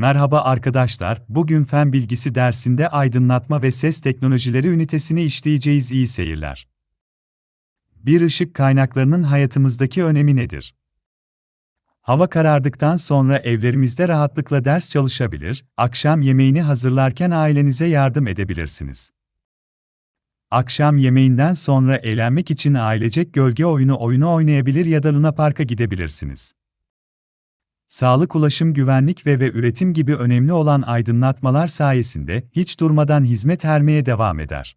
Merhaba arkadaşlar, bugün fen bilgisi dersinde aydınlatma ve ses teknolojileri ünitesini işleyeceğiz iyi seyirler. Bir ışık kaynaklarının hayatımızdaki önemi nedir? Hava karardıktan sonra evlerimizde rahatlıkla ders çalışabilir, akşam yemeğini hazırlarken ailenize yardım edebilirsiniz. Akşam yemeğinden sonra eğlenmek için ailecek gölge oyunu oyunu oynayabilir ya da Luna Park'a gidebilirsiniz. Sağlık, ulaşım, güvenlik ve ve üretim gibi önemli olan aydınlatmalar sayesinde hiç durmadan hizmet vermeye devam eder.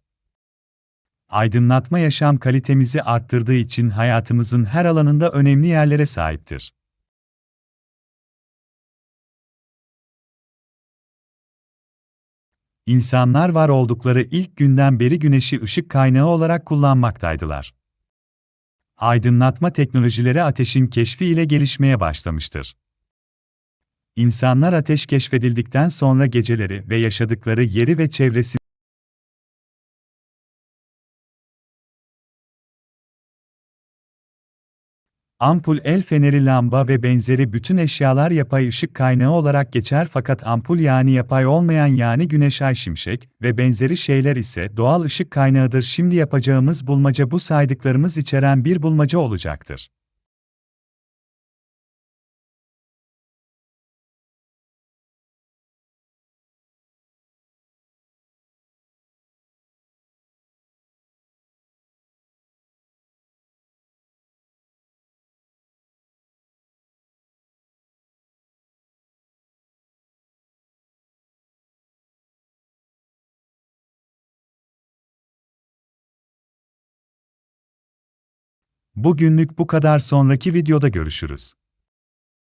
Aydınlatma yaşam kalitemizi arttırdığı için hayatımızın her alanında önemli yerlere sahiptir. İnsanlar var oldukları ilk günden beri güneşi ışık kaynağı olarak kullanmaktaydılar. Aydınlatma teknolojileri ateşin keşfi ile gelişmeye başlamıştır. İnsanlar ateş keşfedildikten sonra geceleri ve yaşadıkları yeri ve çevresini Ampul, el feneri, lamba ve benzeri bütün eşyalar yapay ışık kaynağı olarak geçer fakat ampul yani yapay olmayan yani güneş ay şimşek ve benzeri şeyler ise doğal ışık kaynağıdır. Şimdi yapacağımız bulmaca bu saydıklarımız içeren bir bulmaca olacaktır. Bugünlük bu kadar sonraki videoda görüşürüz.